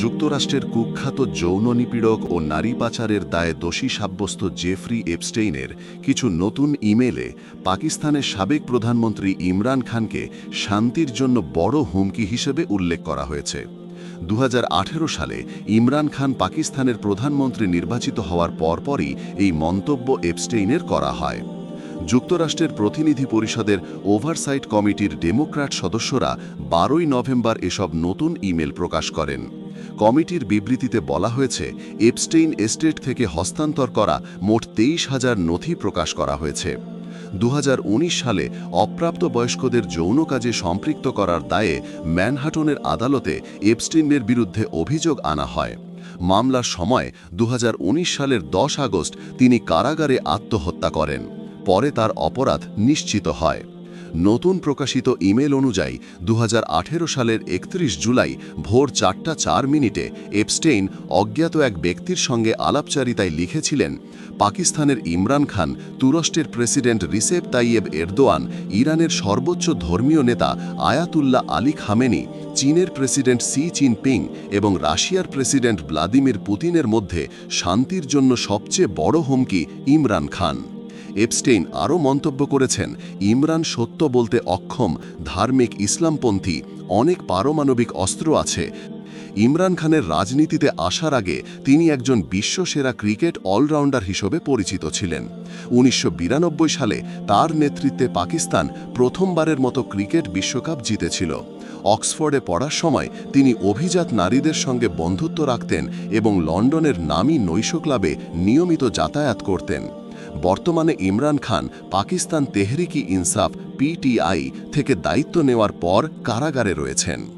যুক্তরাষ্ট্রের কুখ্যাত যৌন নিপীড়ক ও নারী পাচারের দায়ে দোষী সাব্যস্ত জেফরি এপস্টেইনের কিছু নতুন ইমেলে পাকিস্তানের সাবেক প্রধানমন্ত্রী ইমরান খানকে শান্তির জন্য বড় হুমকি হিসেবে উল্লেখ করা হয়েছে। দু হাজার আঠেরো সালে ইমরান খান পাকিস্তানের প্রধানমন্ত্রী নির্বাচিত হওয়ার পরপরই এই মন্তব্য এপস্টেইনের করা হয়। যুক্তরাষ্ট্রের প্রতিনিধি পরিষদের ওভারসাইট কমিটির ডেমোক্র্যাট সদস্যরা বারোই নভেম্বর এসব নতুন ইমেল প্রকাশ করেন। কমিটির বিবৃতিতে বলা হয়েছে, এপস্টেইন এস্টেট থেকে হস্তান্তর করা মোট তেইশ হাজার নথি প্রকাশ করা হয়েছে। দু হাজার উনিশ সালে অপ্রাপ্ত বয়স্কদের যৌন কাজে সম্পৃক্ত করার দায়ে ম্যানহাটনের আদালতে এপস্টিনের বিরুদ্ধে অভিযোগ আনা হয়। মামলার সময় দু হাজার উনিশ সালের দশ আগস্ট তিনি কারাগারে আত্মহত্যা করেন। পরে তার অপরাধ নিশ্চিত হয়। নতুন প্রকাশিত ইমেল অনুযায়ী দু হাজার আঠেরো সালের একত্রিশ জুলাই ভোর চারটা চার মিনিটে এপস্টেইন অজ্ঞাত এক ব্যক্তির সঙ্গে আলাপচারিতায় লিখেছিলেন, পাকিস্তানের ইমরান খান, তুরস্কের প্রেসিডেন্ট রিসেপ তাইয়েব এরদোয়ান, ইরানের সর্বোচ্চ ধর্মীয় নেতা আয়াতুল্লাহ আলী খামেনি, চীনের প্রেসিডেন্ট সি চিনপিং এবং রাশিয়ার প্রেসিডেন্ট ভ্লাদিমির পুতিনের মধ্যে শান্তির জন্য সবচেয়ে বড় হুমকি ইমরান খান। এপস্টেইন আরও মন্তব্য করেছেন, ইমরান সত্য বলতে অক্ষম, ধার্মিক ইসলামপন্থী, অনেক পারমাণবিক অস্ত্র আছে। ইমরান খানের রাজনীতিতে আসার আগে তিনি একজন বিশ্বসেরা ক্রিকেট অলরাউন্ডার হিসেবে পরিচিত ছিলেন। উনিশশো বিরানব্বই সালে তার নেতৃত্বে পাকিস্তান প্রথমবারের মতো ক্রিকেট বিশ্বকাপ জিতেছিল। অক্সফোর্ডে পড়ার সময় তিনি অভিজাত নারীদের সঙ্গে বন্ধুত্ব রাখতেন এবং লন্ডনের নামী নৈশ ক্লাবে নিয়মিত যাতায়াত করতেন। বর্তমানে ইমরান খান পাকিস্তান তেহরিকি ইনসাফ পিটিআই থেকে দায়িত্ব নেওয়ার পর কারাগারে রয়েছেন।